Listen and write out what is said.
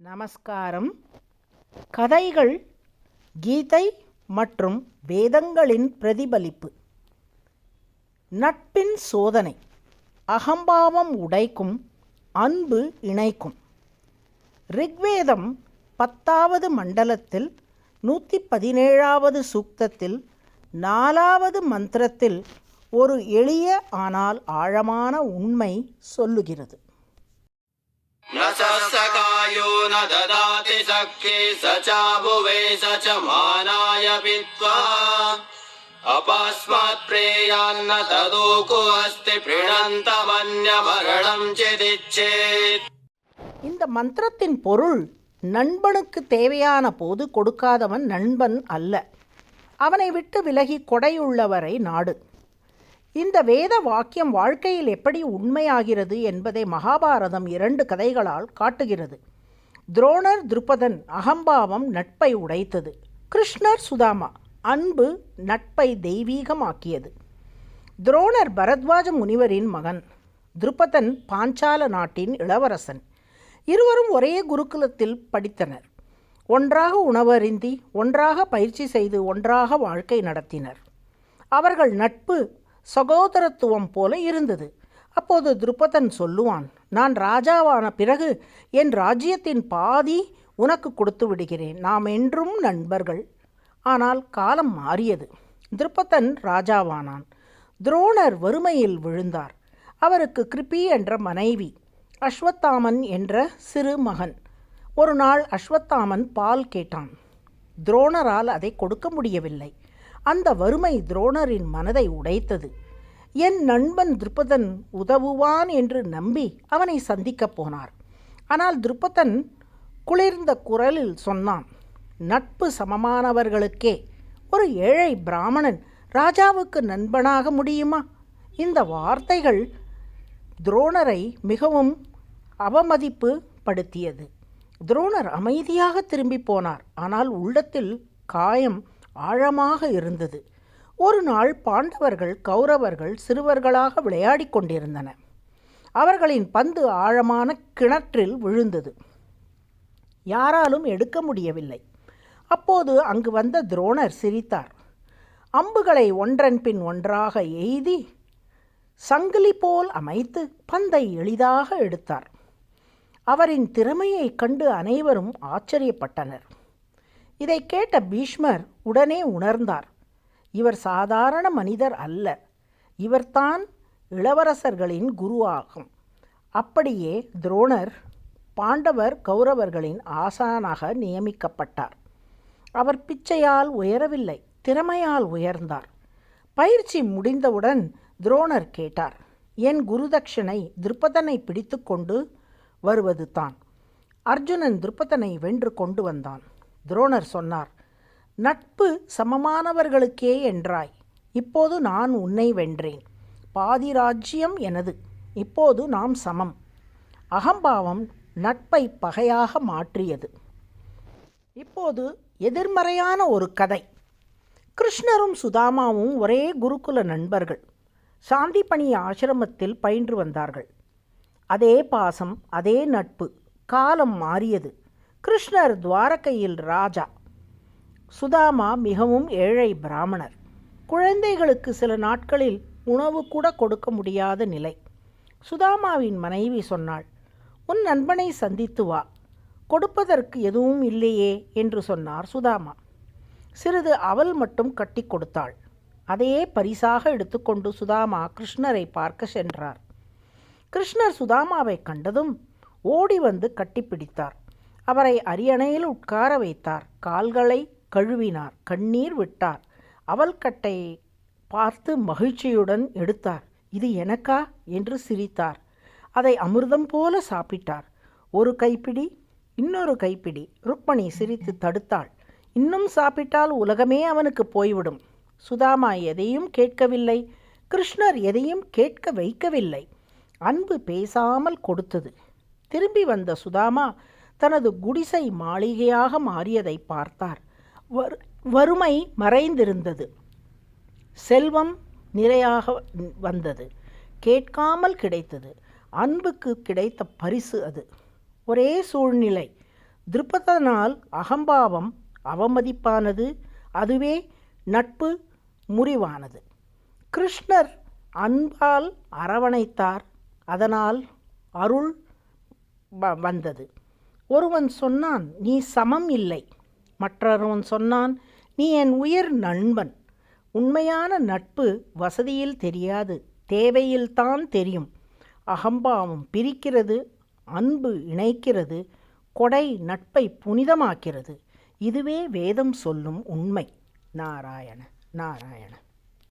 நமஸ்காரம். கதைகள் கீதை மற்றும் வேதங்களின் பிரதிபலிப்பு. நட்பின் சோதனை. அகம்பாவம் உடைக்கும் அன்பு இணைக்கும். ரிக்வேதம் பத்தாவது மண்டலத்தில் நூற்றி பதினேழாவது சூக்தத்தில் நாலாவது மந்திரத்தில் ஒரு எளிய ஆனால் ஆழமான உண்மை சொல்லுகிறது. न स सकायो न ददाति सख्ये स चाभुवे स च मानाय पित्वा अपास्मात् प्रेयान्न तदोको अस्ति प्रीणन्तमन्यमरणम् चिदिच्छेत् இந்த மந்திரத்தின் பொருள் நண்பனுக்கு தேவையான போது கொடுக்காதவன் நண்பன் அல்ல அவனை விட்டு விலகி கொடையுள்ளவரை நாடு இந்த வேத வாக்கியம் வாழ்க்கையில் எப்படி உண்மையாகிறது என்பதை மகாபாரதம் இரண்டு கதைகளால் காட்டுகிறது. துரோணர் திருப்பதன் அகம்பாவம் நட்பை உடைத்தது. கிருஷ்ணர் சுதாமா அன்பு நட்பை தெய்வீகமாக்கியது. துரோணர் பரத்வாஜ முனிவரின் மகன் திருப்பதன் பாஞ்சால நாட்டின் இளவரசன். இருவரும் ஒரே குருகுலத்தில் படித்தனர். ஒன்றாக உணவருந்தி ஒன்றாக பயிற்சி செய்து ஒன்றாக வாழ்க்கை நடத்தினர். அவர்கள் நட்பு சகோதரத்துவம் போல இருந்தது. அப்போது துருபதன் சொல்லுவான் நான் ராஜாவான பிறகு என் ராஜ்யத்தின் பாதி உனக்கு கொடுத்து விடுகிறேன். நாம் என்றும் நண்பர்கள். ஆனால் காலம் மாறியது. திருப்பதன் ராஜாவானான். துரோணர் வறுமையில் விழுந்தார். அவருக்கு கிருபி என்ற மனைவி அஸ்வத்தாமன் என்ற சிறு மகன். ஒரு நாள் அஸ்வத்தாமன் பால் கேட்டான். துரோணரால் அதை கொடுக்க முடியவில்லை. அந்த வறுமை துரோணரின் மனதை உடைத்தது. என் நண்பன் திருப்பதன் உதவுவான் என்று நம்பி அவனை சந்திக்கப் போனார். ஆனால் திருப்பதன் குளிர்ந்த குரலில் சொன்னான் நட்பு சமமானவர்களுக்கே ஒரு ஏழை பிராமணன் ராஜாவுக்கு நண்பனாக முடியுமா? இந்த வார்த்தைகள் துரோணரை மிகவும் அவமதிப்பு படுத்தியது துரோணர் அமைதியாக திரும்பி போனார். ஆனால் உள்ளத்தில் காயம் ஆழமாக இருந்தது. ஒரு நாள் பாண்டவர்கள் கௌரவர்கள் சிறுவர்களாக விளையாடிக் கொண்டிருந்தன. அவர்களின் பந்து ஆழமான கிணற்றில் விழுந்தது. யாராலும் எடுக்க முடியவில்லை. அப்போது அங்கு வந்த துரோணர் சிரித்தார். அம்புகளை ஒன்றன் பின் ஒன்றாக எய்தி சங்கிலி போல் அமைத்து பந்தை எளிதாக எடுத்தார். அவரின் திறமையைக் கண்டு அனைவரும் ஆச்சரியப்பட்டனர். இதை கேட்ட பீஷ்மர் உடனே உணர்ந்தார். இவர் சாதாரண மனிதர் அல்ல. இவர்தான் இளவரசர்களின் குருவாகும். அப்படியே துரோணர் பாண்டவர் கௌரவர்களின் ஆசானாக நியமிக்கப்பட்டார். அவர் பிச்சையால் உயரவில்லை திறமையால் உயர்ந்தார். பயிற்சி முடிந்தவுடன் துரோணர் கேட்டார் என் குருதட்சணை திருப்பதனை பிடித்து கொண்டு வருவது தான். அர்ஜுனன் திருப்பதனை வென்று கொண்டு வந்தான். துரோணர் சொன்னார் நட்பு சமமானவர்களுக்கே என்றாய். இப்போது நான் உன்னை வென்றேன். பாதி ராஜ்யம் எனது. இப்போது நாம் சமம். அகம்பாவம் நட்பை பகையாக மாற்றியது. இப்போது எதிர்மறையான ஒரு கதை. கிருஷ்ணரும் சுதாமாவும் ஒரே குருகுல நண்பர்கள். சாந்திபணி ஆசிரமத்தில் பயின்று வந்தார்கள். அதே பாசம் அதே நட்பு காலம் மாறியது. கிருஷ்ணர் துவாரகையில் ராஜா. சுதாமா மிகவும் ஏழை பிராமணர். குழந்தைகளுக்கு சில நாட்களில் உணவு கூட கொடுக்க முடியாத நிலை. சுதாமாவின் மனைவி சொன்னாள் உன் நண்பனை சந்தித்து வா. கொடுப்பதற்கு எதுவும் இல்லையே என்று சொன்னார் சுதாமா. சிறிது அவள் மட்டும் கட்டி கொடுத்தாள். அதையே பரிசாக எடுத்துக்கொண்டு சுதாமா கிருஷ்ணரை பார்க்க சென்றார். கிருஷ்ணர் சுதாமாவை கண்டதும் ஓடி வந்து கட்டிப்பிடித்தார். அவரை அரியணையில் உட்கார வைத்தார். கால்களை கழுவினார். கண்ணீர் விட்டார். அவல்கட்டை பார்த்து மகிழ்ச்சியுடன் எடுத்தார். இது எனக்கா? என்று சிரித்தார். அதை அமிர்தம் போல சாப்பிட்டார். ஒரு கைப்பிடி இன்னொரு கைப்பிடி. ருக்மணி சிரித்து தடுத்தாள். இன்னும் சாப்பிட்டால் உலகமே அவனுக்கு போய்விடும். சுதாமா எதையும் கேட்கவில்லை. கிருஷ்ணர் எதையும் கேட்க வைக்கவில்லை. அன்பு பேசாமல் கொடுத்தது. திரும்பி வந்த சுதாமா தனது குடிசை மாளிகையாக மாறியதை பார்த்தார். வறுமை மறைந்திருந்தது. செல்வம் நிறையாக வந்தது. கேட்காமல் கிடைத்தது. அன்புக்கு கிடைத்த பரிசு அது. ஒரே சூழ்நிலை. திருப்பதனால் அகம்பாவம் அவமதிப்பானது. அதுவே நட்பு முறிவானது. கிருஷ்ணர் அன்பால் அரவணைத்தார். அதனால் அருள் வ- வந்தது. ஒருவன் சொன்னான் நீ சமம் இல்லை. மற்றொருவன் சொன்னான் நீ என் உயிர் நண்பன். உண்மையான நட்பு வசதியில் தெரியாது தேவையில்தான் தெரியும். அகம்பாவம் பிரிக்கிறது அன்பு இணைக்கிறது கொடை நட்பை புனிதமாக்கிறது. இதுவே வேதம் சொல்லும் உண்மை. நாராயண நாராயண.